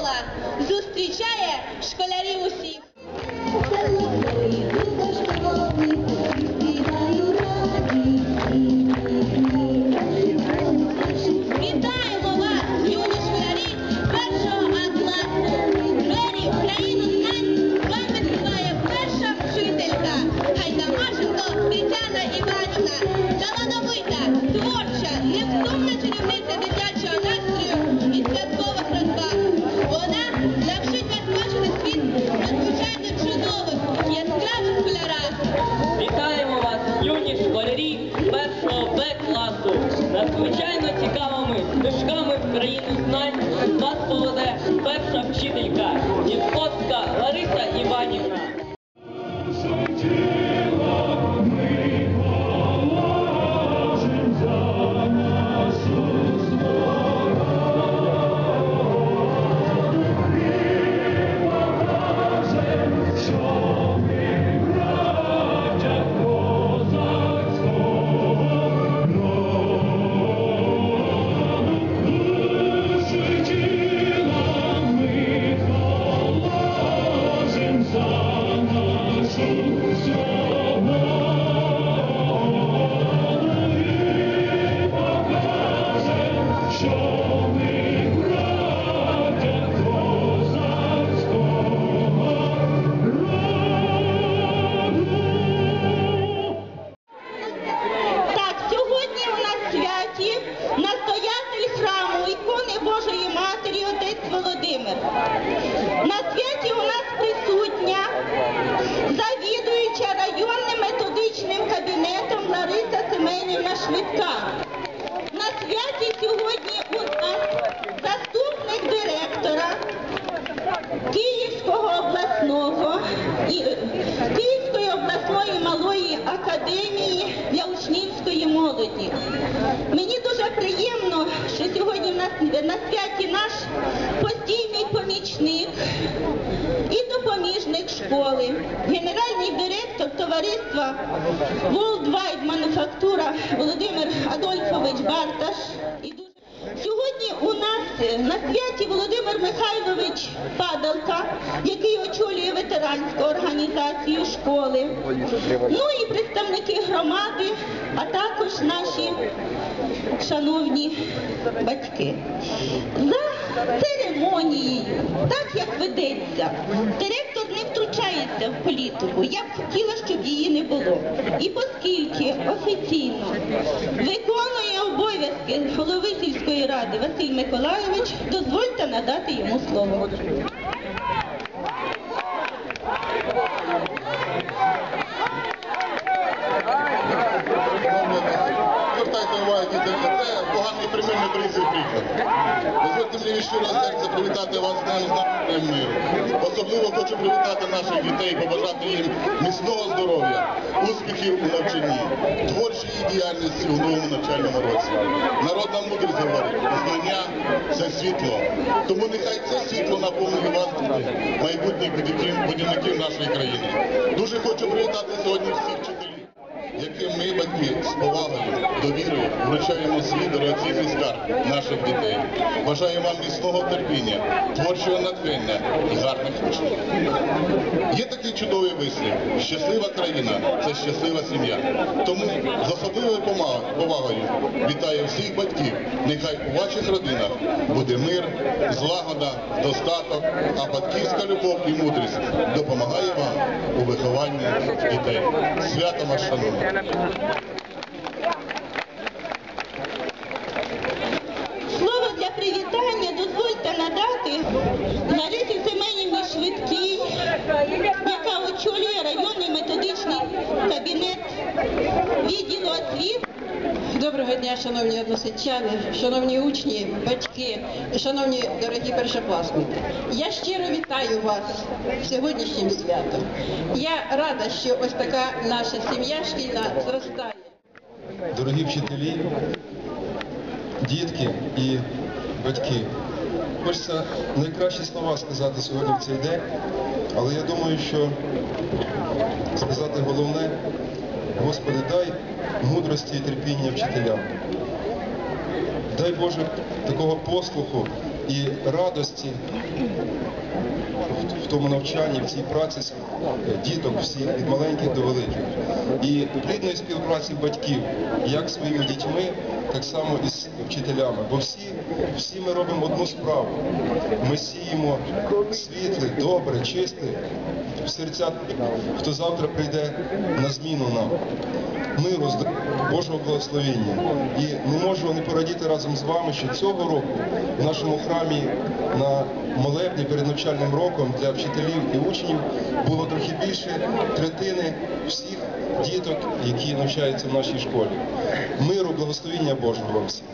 школа зустрічає школярів усіх. Надзвичайно цікавими книжками в країну знань вас поведе перша вчителька Ніскотська Лариса Іванівна. На святі у нас присутня завідуюча районним методичним кабінетом Лариса Семенівна Швидка. На святі сьогодні у нас заступник директора Київського обласного Київської обласної малої академії для учнівської молоді. Мені дуже приємно, що сьогодні в нас на святі допоміжник школи, генеральний директор товариства Worldwide Мануфактура Володимир Адольфович Барташ. Сьогодні у нас на святі Володимир Михайлович Падалка, який очолює ветеранську організацію школи. Ну і представники громади, а також наші шановні батьки. За церемонією, так як ведеться, директор втручається в політику. Я б хотіла, щоб її не було. І оскільки офіційно виконує обов'язки голови сільської ради Василь Миколайович, дозвольте надати йому слово. Це поганий примір не приклад. Дозвольте мені від щирого серця привітати вас з Днем Знань миру. Особливо хочу привітати наших дітей, побажати їм міцного здоров'я, успіхів у навчанні, творчої діяльності у новому навчальному році. Народна мудрість говорить, знання це світло. Тому нехай це світло наповнює вас, майбутніх будівників нашої країни. Дуже хочу привітати сьогодні всіх вчителів яким ми, батьки, з повагою, довірою вручаємо свій дорогоцінний скарб наших дітей. Бажаю вам міцного терпіння, творчого натхнення і гарних учнів. Є такий чудовий вислів: щаслива країна це щаслива сім'я. Тому з особливою повагою вітаю всіх батьків. Нехай у ваших родинах буде мир, злагода, достаток, а батьківська любов і мудрість допомагає вам у вихованні дітей. Свято вас шанує. Слово дня, шановні односельчани, шановні учні, батьки, шановні дорогі першокласники. Я щиро вітаю вас сьогоднішнім святом. Я рада, що ось така наша сім'я шкільна зростає. Дорогі вчителі, дітки і батьки. Хочеться найкращі слова сказати сьогодні в цей день, але я думаю, що сказати головне, Господи, дай мудрості і терпіння вчителям. Дай Боже такого послуху і радості в- тому навчанні, в цій праці діток всіх від маленьких до великих. І плідної співпраці батьків, як з своїми дітьми, так само і з вчителями. Бо всі, всі ми робимо одну справу. Ми сіємо світле, добре, чисте в серця, хто завтра прийде на зміну нам. Миру, Божого благословення. І не можу не порадіти разом з вами, що цього року в нашому храмі на молебні перед навчальним роком для вчителів і учнів було трохи більше третини всіх діток, які навчаються в нашій школі. Миру, благословення Божого всім.